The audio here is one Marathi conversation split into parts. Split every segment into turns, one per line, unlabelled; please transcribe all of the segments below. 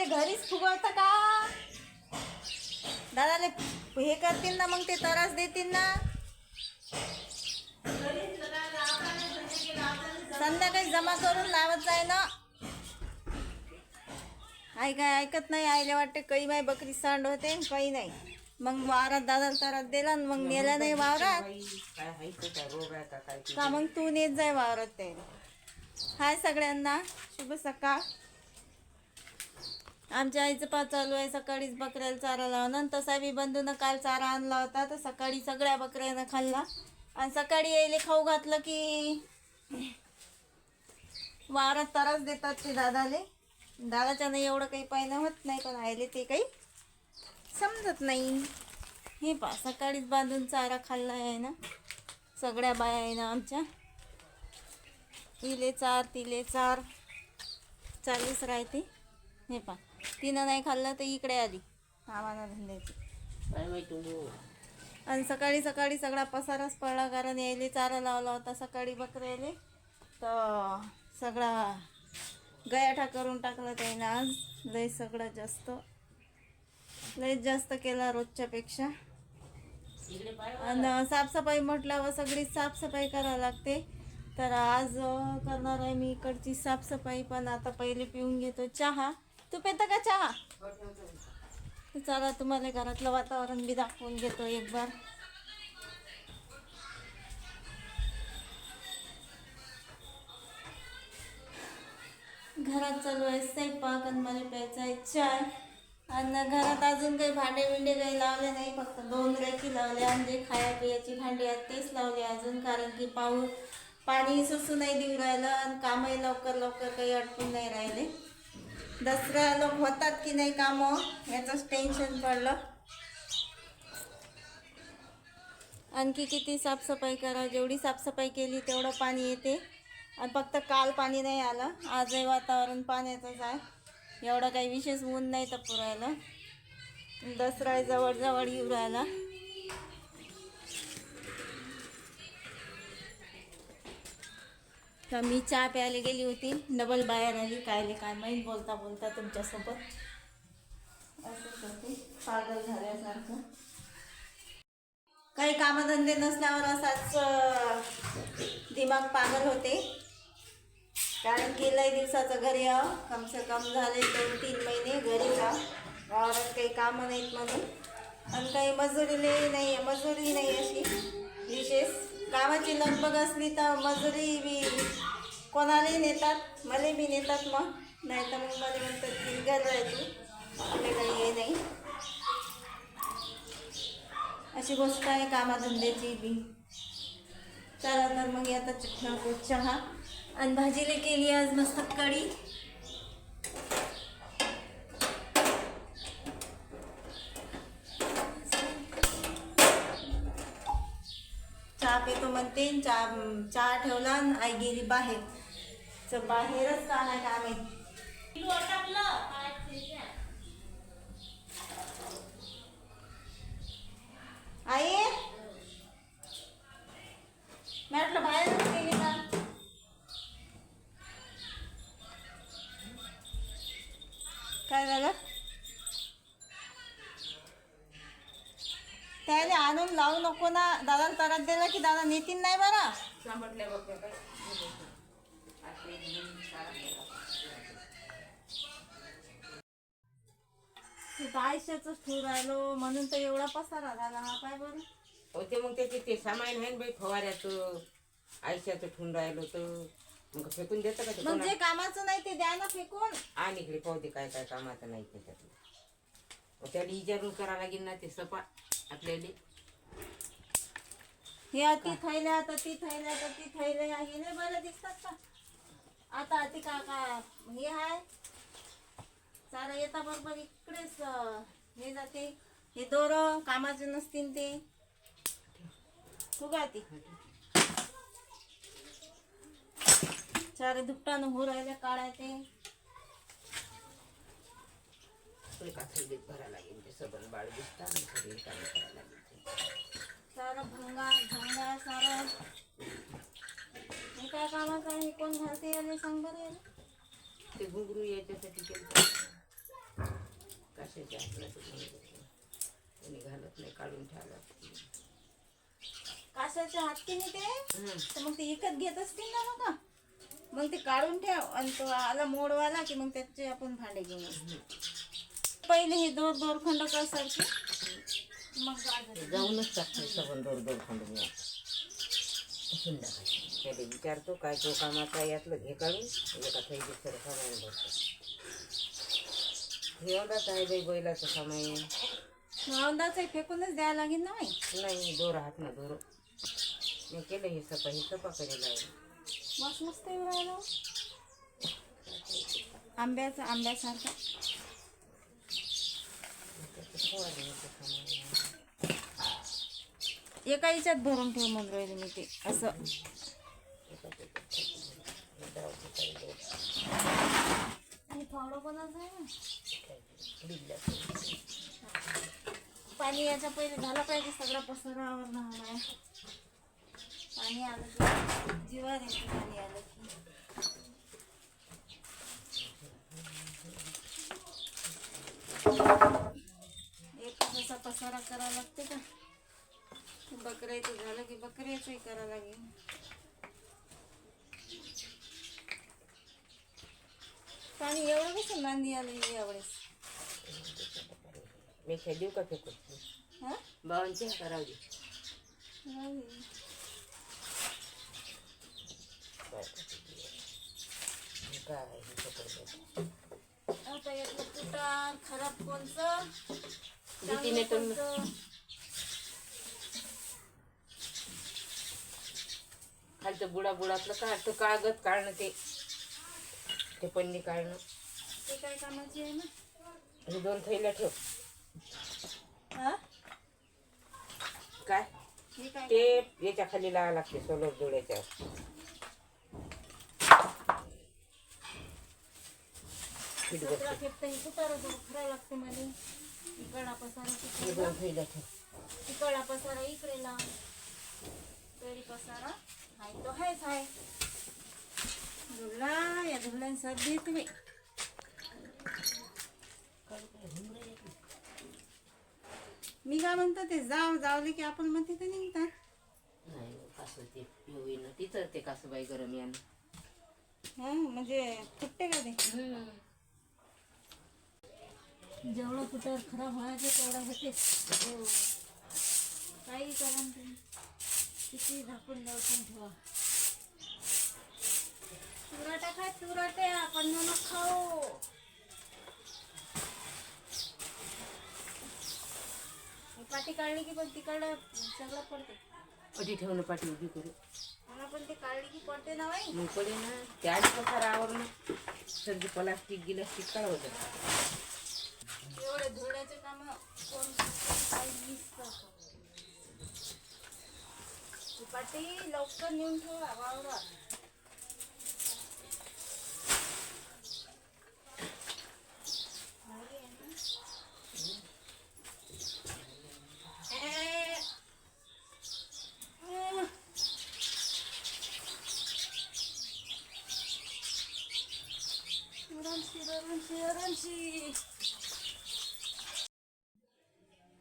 दादाले घरीच फुगवतं का? दादाले हे करतील ना मग ते तरास देतील ना? संध्याकाळी जमा करून लावत जाय ना. आई काय ऐकत नाही आईला वाटते काही माय बकरी सांड होते काही नाही. मग वावरात दादा त्रास दिला मग नेला नाही वावरात.
का
का मग तू नेत जाय वावरात ते. हाय सगळ्यांना शुभ सकाळ. आमच्या आईचं पा चालू आहे. सकाळीच बकऱ्याला चारा लावणं आणि तसा बी बंधूनं काल चारा आणला होता. तर सकाळी सगळ्या बकऱ्यानं खाल्ला. आणि सकाळी यायले खाऊ घातलं की वावरात ताराच देतात ते दादाले. दादाच्यानं एवढं काही पाहिलं होत नाही पण आयले ते काही समजत नाही. हे पा सकाळीच बांधून चारा खाल्ला आहे ना. सगळ्या बाया आहे ना आमच्या. तिले चार तिले चार. चालूच राहते. हे पा तिनं नाही खाल्लं तर इकडे आली. आम्हाला धंद्याची
काय माहिती हो.
आणि सकाळी सकाळी सगळा पसाराच पडला कारण यायले चारा लावला होता सकाळी बकऱ्याले. तर सगळा गयाठा करून टाकला त्यानं आज. लय सगळं जास्त. लय जास्त केला रोजच्यापेक्षा. आणि साफसफाई म्हटल्यावर सगळी साफसफाई करावी लागते. तर आज करणार आहे मी इकडची साफसफाई पण आता पहिले पिऊन घेतो चहा. तू पेता का चहा? चला तुम्हाला घरातलं वातावरण बी दाखवून घेतो एक बार. घरात चालू आहे स्वयंपाक आणि मला प्यायचा आहे चाय. आणि घरात अजून काही भांडे बिंडे काही लावले नाही फक्त दोन रेकी लावले आणि जे खाया पियाची भांडी आहेत तेच लावले अजून कारण की पाऊस पाणी सुसू नाही देऊ राहिलं आणि कामही लवकर लवकर काही अडकून नाही राहिले. दसऱ्याला होतात की नाही कामं याचंच टेन्शन पडलं. आणखी किती साफसफाई करा जेवढी साफसफाई केली तेवढं पाणी येते. आणि फक्त काल पाणी नाही आलं आजही वातावरण पाण्याचंच आहे. एवढं काही विशेष ऊन नाही तर पुरायला. दसरा जवळजवळ येऊ राहिला. तर मी चहा प्यायला गेली होती. डबल बाहेर आली. कायले काय माहीत बोलता बोलता तुमच्यासोबत. असंच होते. पागल झाल्यासारखं. काही कामधंदे नसल्यावर असाच दिमाग पागल होते. कारण की लय दिवसाचं घरी यावं कमसे कम झाले दोन तीन महिने घरी जा वावरात काही कामं नाहीत म्हणून. आणि काही मजुरीले नाही आहे मजुरी नाही अशी. विशेष. कामाची लगबग असली तर मजुरी बी कोणालाही नेतात मला बी नेतात मग. नाही तर मग मला म्हणतात की घर आहे तू. काही हे नाही. अशी गोष्ट आहे कामाधंद्याची बी. चला तर मग आता चटणा चहा. आणि भाजीला केली आज मस्त कढी. चहा पितो म्हणते आणि चहा चहा ठेवला आणि आई गेली बाहेर. बाहेरच का आहे माहिती आई मी म्हटलं बाहेरच गेली का काय झालं त्याने आणून लावू नको ना. दादाला त्रास दिला की दादा नेतीन नाही बरं. आयुष्याच ठेवून राहिलो. म्हणून तर एवढा पसारा झाला हा. काय बरं?
होते मग त्याचे ते सामान आहे ना बाई फवाऱ्याचं. आयशाचं ठेवून राहिलो तर. मग फेकून देतं का ते
मग जे कामाचं नाही ते द्या ना फेकून.
आणि इकडे पाहू दे काय काय कामाचं नाही त्याच्यातलं. मग त्याला विचारून करावं लागेल ना ते सपा आपल्याला.
हे अति थैल्या तर ती थैल्या तर ती थैल्या हे नाही बरं दिसतात का? आता अति का का हे आहे सारा येता बरोबर इकडेच हे जाते. हे दोर कामाचे नसतील ते. तू ती. सारे दुपटानं हो राहिले काढायचे
ते. भरायला लागेल ते सबन बाळ दिसतात
सारं भंगार भंगार सारं. काय कामाचं आहे? कोण घालते आले सांग बरं
ते घुंगरू याच्यासाठी केलं. कशाच्या कोणी घालत नाही काढून ठेवलं.
कासाच्या हातकीने ते? तर मग ते विकत घेत असतील ना मग. मग ते काढून ठेव आणि तो आला मोडवाला की मग त्याचे आपण भांडे घेऊन पहिले हे दोर दोर खंड करसारखे
जाऊनच टाकते सबन दोर दोर खंड मी संध्याकाळी त्याला विचारतो काय तो कामाचा यातलं घे काढून एका थैलीत सर्व सामान भरतो. हे एवढाच आहे बाई बैलाचं सामान.
औंदाचं फेकूनच द्यायला लागेल ना बाई.
नाही दोर हात ना दोर. मी केलं हे सपा हे सपा करेल आहे
वास मस्त येऊ राहिला. आंब्याचा आंब्यासारखा.
फवारण्याचं सामान.
एका याच्यात भरून ठेव म्हणून राहिले मी ते असं. आणि फावडं आहे ना. पाणी याच्या पहिले झालं पाहिजे सगळा पसरावर हवा पाणी आलं की जीवार येते पाणी आलं की. एक असा पसारा करावा लागते का? बकऱ्याचं झालं की बकऱ्याचंही करावं लागेल. पाणी एवढं कसं नांदी आलं यावेळेस?
मी काय देऊ का फेकून?
हा?
बाबांची करावं दे.
आता यातलं कुटार खराब कोणचं?
भीतीने तर
कोणचं?
खालचं बुडा बुडातलं काढतं कागद काढणं ते. ते पन्नी काढणं.
ते काय कामाची आहे ना?
हे दोन थैल्या ठेव. काय? ते याच्या खाली लावा लागते सोलर जोड्याच्या
हे इकडा पसारा इकडा पसारा इकडे लाव पसारा. हाय तो हायच हाय. धुला या धुल्याने सर्दी बाई. मी काय म्हणतो ते जाव जावले की आपण म्हणते ते निघतात.
नाही कसं ते होईना तिथं ते कसं बाई गरम यानं.
हा म्हणजे फुटते का ते? जेवढं कुठं खराब व्हायचं तेवढं होते. काही करा ना तुम्ही. किती झाकून लावून ठेवा. चुराटा खाय चुराटे आपण नमक खाऊ. पाठी काढली की पण तिकडं सगळं पडते.
कधी ठेवणं पाठी उभी करू.
मला पण ते काढली की पडते ना बाई.
मग पडे ना. ते आधी पसार आवरणं सर्दी प्लास्टिक गिलास्टिक काय होतं
एवढे धुण्याचे काम कोण काही लवकर नेऊन ठेवा वावरात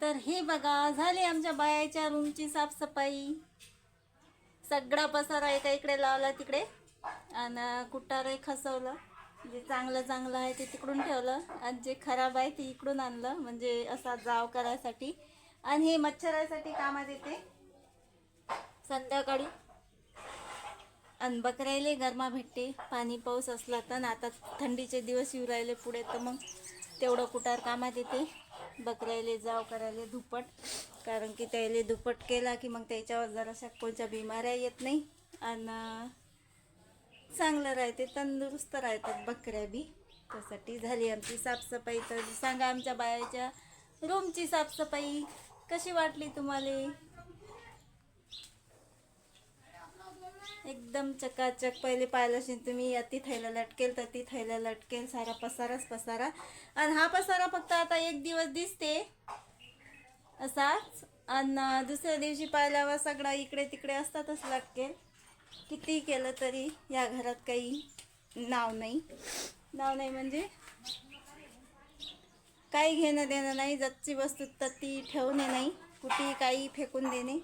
तर हे बघा झाली आमच्या बायाच्या रूमची साफसफाई. सगळा पसारा एका इकडे लावला तिकडे. आणि कुटारही खसवलं. जे चांगलं चांगलं आहे ते तिकडून ठेवलं. आणि जे खराब आहे ते इकडून आणलं. म्हणजे असा जाव करायसाठी. आणि हे मच्छरासाठी कामात येते. संध्याकाळी. आणि बकऱ्याला गरमा भेटते. पाणी पाऊस असला तर. आता थंडीचे दिवस येऊ राहिले पुढे तर मग तेवढं कुटार कामात येते. बकऱ्याले जाव करायला दुप्पट. कारण की त्याले दुप्पट केला की मग त्याच्यावर जराशा कोणत्या बिमाऱ्या येत नाही. आणि चांगलं राहते तंदुरुस्त राहतात बकऱ्या बी. त्यासाठी झाली आमची साफसफाई. तर सांगा आमच्या बायाच्या रूमची साफसफाई कशी वाटली तुम्हाला? एकदम चकाचक. पहिले पाहिलं तुम्ही या ती थैला लटकेल तर ती थैला लटकेल. सारा पसाराच पसारा. आणि हा पसारा फक्त आता एक दिवस दिसते. असाच. आणि दुसऱ्या दिवशी पाहिल्यावर सगळा इकडे तिकडे असतातच लटकेल. किती केलं तरी या घरात काही नाव नाही. नाव नाही म्हणजे? काही घेणं देणं नाही जतची वस्तू तर ती ठेवणे नाही. कुठेही काही फेकून देणे.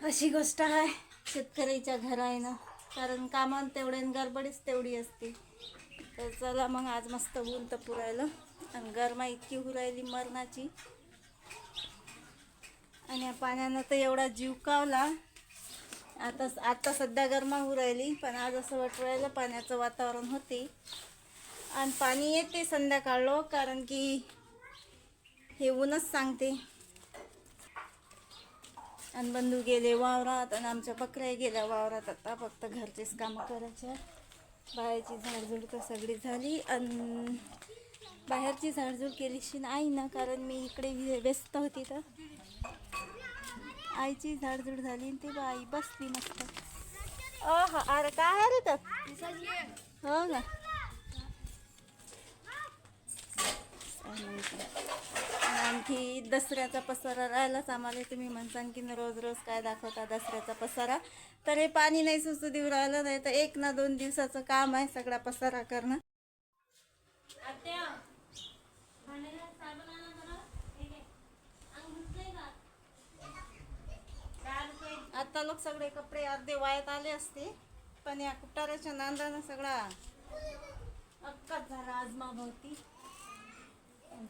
अशी गोष्ट आहे. शेतकऱ्याच्या घर आहे ना कारण कामान तेवढे गडबडीच तेवढी असते. तर चला मग आज मस्त ऊन तर पुरायलं. आणि गरमा इतकी हुरायली मरणाची. आणि या पाण्यानं तर एवढा जीव कावला. आता आता सध्या गरमा राहिली पण आज असं वाटवायला पाण्याचं वातावरण होते. आणि पाणी येते संध्याकाळलो कारण की हे ऊनच सांगते. आणि बंधू गेले वावरात आणि आमच्या बकऱ्या गेल्या वावरात. आता फक्त घरचेच कामं करायचे बाहेरची झाडझूड तर सगळी झाली आणि बाहेरची झाडझूड केलीशी आई ना कारण मी इकडे व्यस्त होती तर. आईची झाडझूड झाली आणि ती बाई बसली मस्त. अरे काय रे तर? हो का? आणखी दसऱ्याचा पसारा राहिलाच आम्हाला. तुम्ही म्हणसान की रोज रोज काय दाखवता दसऱ्याचा पसारा? तर हे पाणी नाही सुचू देऊ राहिलं नाही. तर एक ना दोन दिवसाचं काम आहे सगळा पसारा करणं. आता लोक सगळे कपडे अर्धे वायात आले असते पण या कुटाराच्या नांदानं सगळा अक्काच झाला आज माभवती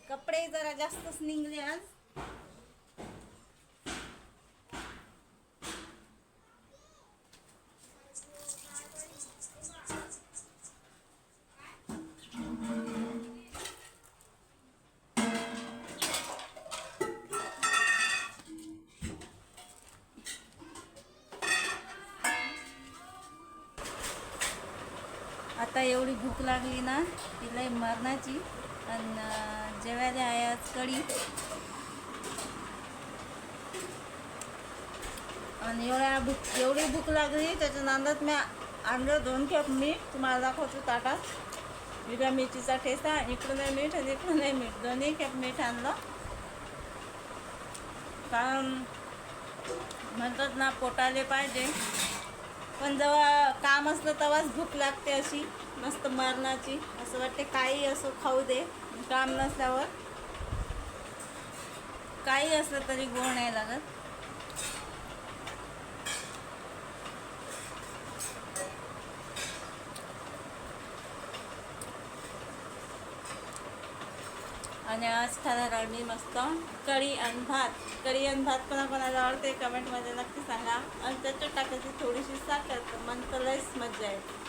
कपडे जरा जास्तच निघले आज. आता एवढी भूक लागली ना ती लय मरणाची. आणि जेवायला आहे आज कढी. आणि एवढ्या भूक एवढी भूक लागली त्याच्या नांदात मी आणलं दोन खेप मीठ. तुम्हाला दाखवतो ताटात. हिरव्या मिरचीचा ठेसा इकडून नाही मीठ आणि इकडून नाही मीठ. दोन्ही खेप मीठ आणलं. कारण म्हणतात ना पोटाले पाहिजे. पण जेव्हा काम असलं तेव्हाच भूक लागते अशी मस्त मरणाची. असं वाटते काही असो खाऊ दे काम नसल्यावर. काही असलं तरी गोड नाही लागत. आणि आज खाणार आहे मी मस्त. कढी आणि भात. कढी आणि भात कोणाकोणाला आवडते कमेंटमध्ये नक्की सांगा. आणि त्याच्यात टाकायची थोडीशी साखर तर मन तर लयच मजा येते.